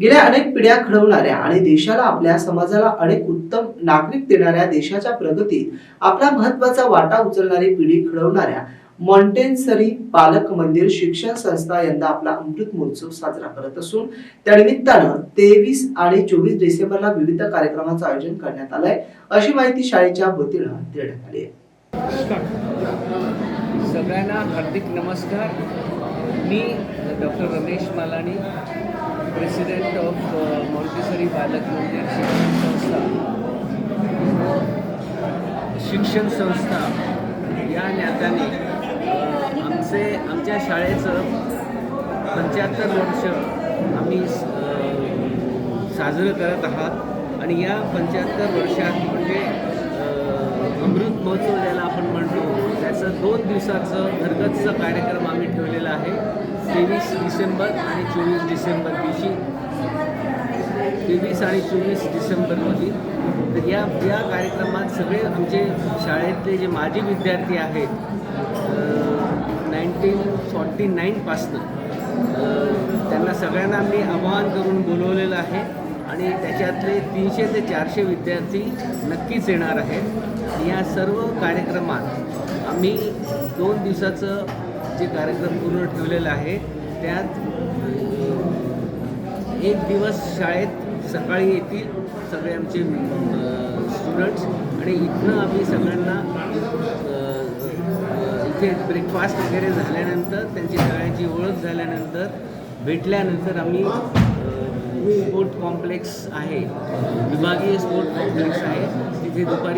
गेल्या अनेक पिढ्या घडवणाऱ्या आणि देशाला आपल्या समाजाला अनेक उत्तम नागरिक देणाऱ्या देशाच्या प्रगतीत आपला महत्त्वाचा वाटा उचलणारी पिढी घडवणाऱ्या मॉन्टेन्सरी पालक मंदिर शिक्षण संस्था यंदा आपला अमृत महोत्सव साजरा करत असून त्यानिमित्तानं तेवीस आणि चोवीस डिसेंबरला विविध कार्यक्रमाचं आयोजन करण्यात आलंय. अशी माहिती शाळेच्या वतीनं देण्यात आली आहे. सगळ्यांना हार्दिक नमस्कार. मी doctor Ramesh Malani president of Montessori Balak Mandir शिक्षण संस्था. शिक्षण संस्था या नात्याने आमचे आमच्या शाळेचं पंच्याहत्तर वर्ष आम्ही साजरं करत आहात. आणि या पंच्याहत्तर वर्षात म्हणजे अमृत महोत्सव ज्याला आपण म्हणतो त्याचं दोन दिवसाचं घरगतचा कार्यक्रम आम्ही ठेवलेला आहे. तेवीस डिसेंबर आणि चोवीस डिसेंबर दिवशी. तेवीस आणि चोवीस डिसेंबरमध्ये तर या या कार्यक्रमात सगळे आमचे शाळेतले जे माजी विद्यार्थी आहेत नाईन्टीन फॉर्टी नाईनपासनं त्यांना सगळ्यांना मी आवाहन करून बोलवलेलं आहे आणि त्याच्यातले तीनशे ते चारशे विद्यार्थी नक्कीच येणार आहेत. या सर्व कार्यक्रमात आम्ही दोन दिवसाचं जे कार्यक्रम पूर्ण ठेवलेलं आहे त्यात एक दिवस शाळेत सकाळी येतील सगळे आमचे स्टुडंट्स आणि इथनं आम्ही सगळ्यांना इथे ब्रेकफास्ट वगैरे झाल्यानंतर त्यांची सगळ्यांची ओळख झाल्यानंतर भेटल्यानंतर आम्ही स्पोर्ट कॉम्प्लेक्स आहे विभागीय स्पोर्ट कॉम्प्लेक्स आहे तिथे दुपारी